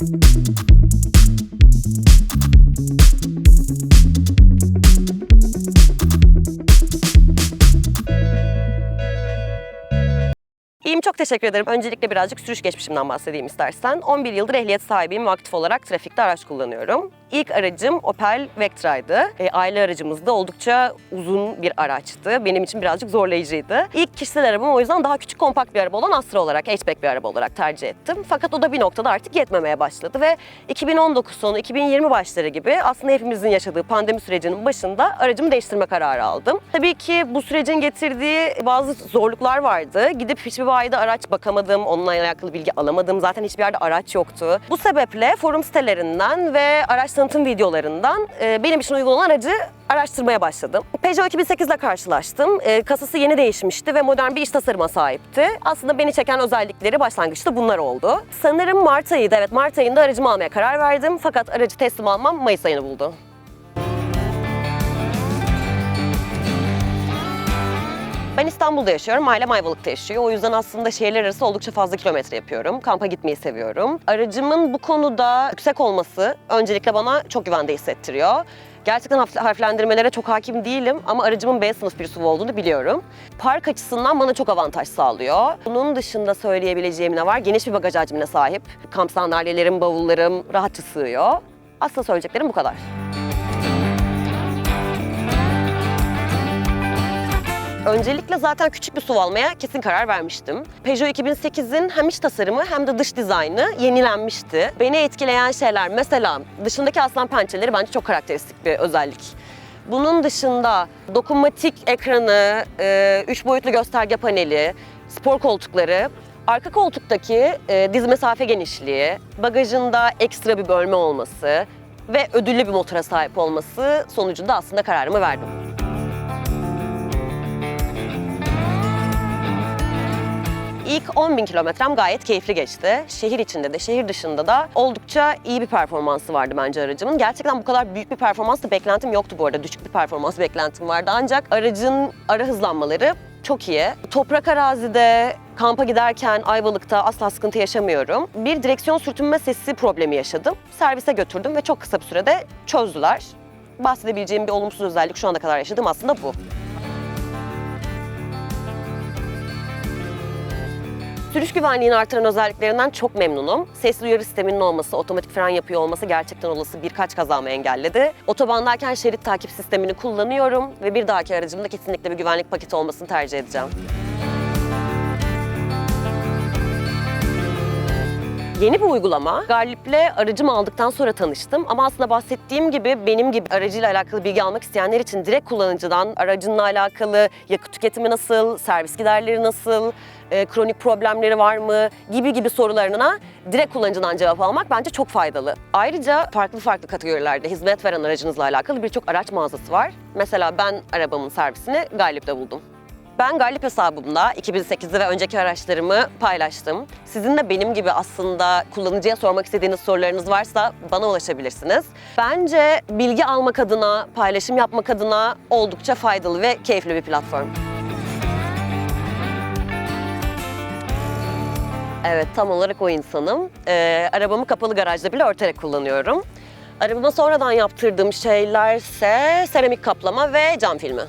İyiyim çok teşekkür ederim. Öncelikle birazcık sürüş geçmişimden bahsedeyim istersen. 11 yıldır ehliyet sahibiyim ve aktif olarak trafikte araç kullanıyorum. İlk aracım Opel Vectra'ydı. E, aile aracımız da oldukça uzun bir araçtı. Benim için birazcık zorlayıcıydı. İlk kişisel arabam o yüzden daha küçük kompakt bir araba olan Astra olarak, hatchback bir araba olarak tercih ettim. Fakat o da bir noktada artık yetmemeye başladı ve 2019 sonu 2020 başları gibi aslında hepimizin yaşadığı pandemi sürecinin başında aracımı değiştirme kararı aldım. Tabii ki bu sürecin getirdiği bazı zorluklar vardı. Gidip hiçbir bayide araç bakamadım, onunla alakalı bilgi alamadım. Zaten hiçbir yerde araç yoktu. Bu sebeple forum sitelerinden ve araç tanıtım videolarından e, benim için uygun olan aracı araştırmaya başladım. Peugeot 2008 ile karşılaştım. E, kasası yeni değişmişti ve modern bir iç tasarıma sahipti. Aslında beni çeken özellikleri başlangıçta bunlar oldu. Sanırım Mart ayıydı. Evet Mart ayında aracımı almaya karar verdim. Fakat aracı teslim almam Mayıs ayını buldu. İstanbul'da yaşıyorum, ailem Ayvalık'ta yaşıyor. O yüzden aslında şehirler arası oldukça fazla kilometre yapıyorum. Kampa gitmeyi seviyorum. Aracımın bu konuda yüksek olması öncelikle bana çok güvende hissettiriyor. Gerçekten harf- harflendirmelere çok hakim değilim ama aracımın B sınıf bir SUV olduğunu biliyorum. Park açısından bana çok avantaj sağlıyor. Bunun dışında söyleyebileceğim ne var? Geniş bir bagaj hacmine sahip. Kamp sandalyelerim, bavullarım rahatça sığıyor. Aslında söyleyeceklerim bu kadar. Öncelikle zaten küçük bir SUV almaya kesin karar vermiştim. Peugeot 2008'in hem iç tasarımı hem de dış dizaynı yenilenmişti. Beni etkileyen şeyler mesela dışındaki aslan pençeleri bence çok karakteristik bir özellik. Bunun dışında dokunmatik ekranı, e, üç boyutlu gösterge paneli, spor koltukları, arka koltuktaki e, diz mesafe genişliği, bagajında ekstra bir bölme olması ve ödüllü bir motora sahip olması sonucunda aslında kararımı verdim. İlk 10 bin kilometrem gayet keyifli geçti. Şehir içinde de şehir dışında da oldukça iyi bir performansı vardı bence aracımın. Gerçekten bu kadar büyük bir performans da beklentim yoktu bu arada. Düşük bir performans beklentim vardı ancak aracın ara hızlanmaları çok iyi. Toprak arazide kampa giderken Ayvalık'ta asla sıkıntı yaşamıyorum. Bir direksiyon sürtünme sesi problemi yaşadım. Servise götürdüm ve çok kısa bir sürede çözdüler. Bahsedebileceğim bir olumsuz özellik şu ana kadar yaşadığım aslında bu. Sürüş güvenliğini artıran özelliklerinden çok memnunum. Sesli uyarı sisteminin olması, otomatik fren yapıyor olması gerçekten olası birkaç kazamı engelledi. Otobandayken şerit takip sistemini kullanıyorum ve bir dahaki aracımda kesinlikle bir güvenlik paketi olmasını tercih edeceğim. Yeni bir uygulama. Galip'le aracımı aldıktan sonra tanıştım. Ama aslında bahsettiğim gibi benim gibi aracıyla alakalı bilgi almak isteyenler için direkt kullanıcıdan aracınla alakalı yakıt tüketimi nasıl, servis giderleri nasıl, e, kronik problemleri var mı gibi gibi sorularına direkt kullanıcıdan cevap almak bence çok faydalı. Ayrıca farklı farklı kategorilerde hizmet veren aracınızla alakalı birçok araç mağazası var. Mesela ben arabamın servisini Galip'te buldum. Ben Galip hesabımda 2008'i ve önceki araçlarımı paylaştım. Sizin de benim gibi aslında kullanıcıya sormak istediğiniz sorularınız varsa bana ulaşabilirsiniz. Bence bilgi almak adına, paylaşım yapmak adına oldukça faydalı ve keyifli bir platform. Evet, tam olarak o insanım. Ee, arabamı kapalı garajda bile örterek kullanıyorum. Arabama sonradan yaptırdığım şeylerse seramik kaplama ve cam filmi.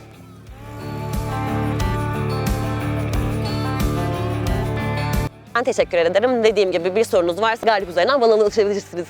Ben teşekkür ederim. Dediğim gibi bir sorunuz varsa Galip üzerinden bana ulaşabilirsiniz.